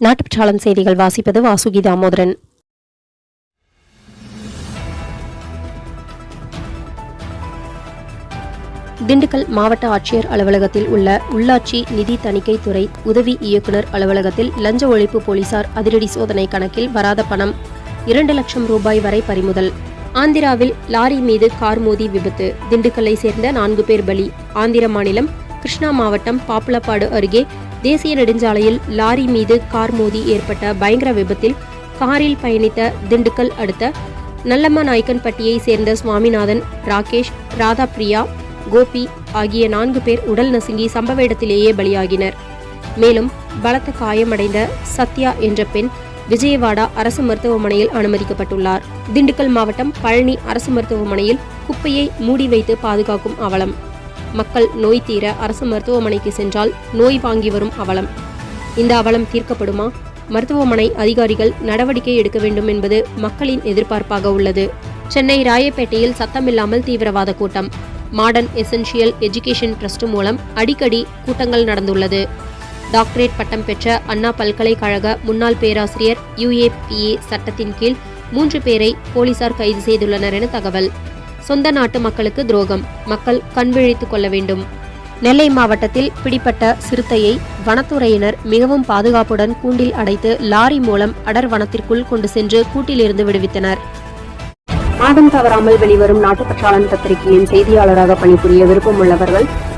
நாட்டுப்பற்றாளன் செய்திகள் வாசிப்பது வாசுகி தாமோதரன் திண்டுக்கல் மாவட்ட ஆட்சியர் அலுவலகத்தில் உள்ள உள்ளாட்சி நிதி தணிக்கை துறை உதவி இயக்குநர் அலுவலகத்தில் லஞ்ச ஒழிப்பு போலீசார் அதிரடி சோதனை கணக்கில் வராத பணம். இரண்டு லட்சம் ரூபாய் வரை பறிமுதல். ஆந்திராவில் லாரி மீது கார் மோதி விபத்து. திண்டுக்கல்லை சேர்ந்த நான்கு பேர் பலி. ஆந்திர மாநிலம் கிருஷ்ணா மாவட்டம் பாப்புலப்பாடு அருகே தேசிய நெடுஞ்சாலையில் லாரி மீது கார் மோதி ஏற்பட்ட பயங்கர விபத்தில் காரில் பயணித்த திண்டுக்கல் அடுத்த நல்லம்ம நாய்க்கன்பட்டியை சேர்ந்த சுவாமிநாதன் ராகேஷ் ராதாபிரியா கோபி ஆகிய நான்கு பேர் உடல் நசுங்கி சம்பவ இடத்திலேயே பலியாகினர். மேலும் பலத்த காயமடைந்த சத்யா என்ற பெண் விஜயவாடா அரசு மருத்துவமனையில் அனுமதிக்கப்பட்டுள்ளார். திண்டுக்கல் மாவட்டம் பழனி அரசு மருத்துவமனையில் குப்பையை மூடி வைத்து பாதுகாக்கும் அவலம். மக்கள் நோய் தீர அரசு மருத்துவமனைக்கு சென்றால் நோய் வாங்கி வரும் அவலம். இந்த அவலம் தீர்க்கப்படுமா? மருத்துவமனை அதிகாரிகள் நடவடிக்கை எடுக்க வேண்டும் என்பது மக்களின் எதிர்பார்ப்பாக உள்ளது. சென்னை ராயப்பேட்டையில் சத்தமில்லாமல் தீவிரவாத கூட்டம். மாடர்ன் எசென்ஷியல் எஜுகேஷன் ட்ரஸ்ட் மூலம் அடிக்கடி கூட்டங்கள் நடந்துள்ளது. டாக்டரேட் பட்டம் பெற்ற அண்ணா பல்கலைக்கழக முன்னாள் பேராசிரியர் யுஏபிஏ சட்டத்தின் கீழ் மூன்று பேரை போலீசார் கைது செய்துள்ளனர் என தகவல். சொந்த நாட்டு மக்களுக்கு துரோகம். மக்கள் கண்விழித்துக் கொள்ள வேண்டும். நெல்லை மாவட்டத்தில் பிடிப்பட்ட சிறுத்தையை வனத்துறையினர் மிகவும் பாதுகாப்புடன் கூண்டில் அடைத்து லாரி மூலம் அடர் வனத்திற்குள் கொண்டு சென்று கூட்டிலிருந்து விடுவித்தனர். மாதம் தவறாமல் வெளிவரும் நாட்டுப்பற்றாளன் பத்திரிகையின் செய்தியாளராக பணிபுரிய விருப்பம் உள்ளவர்கள்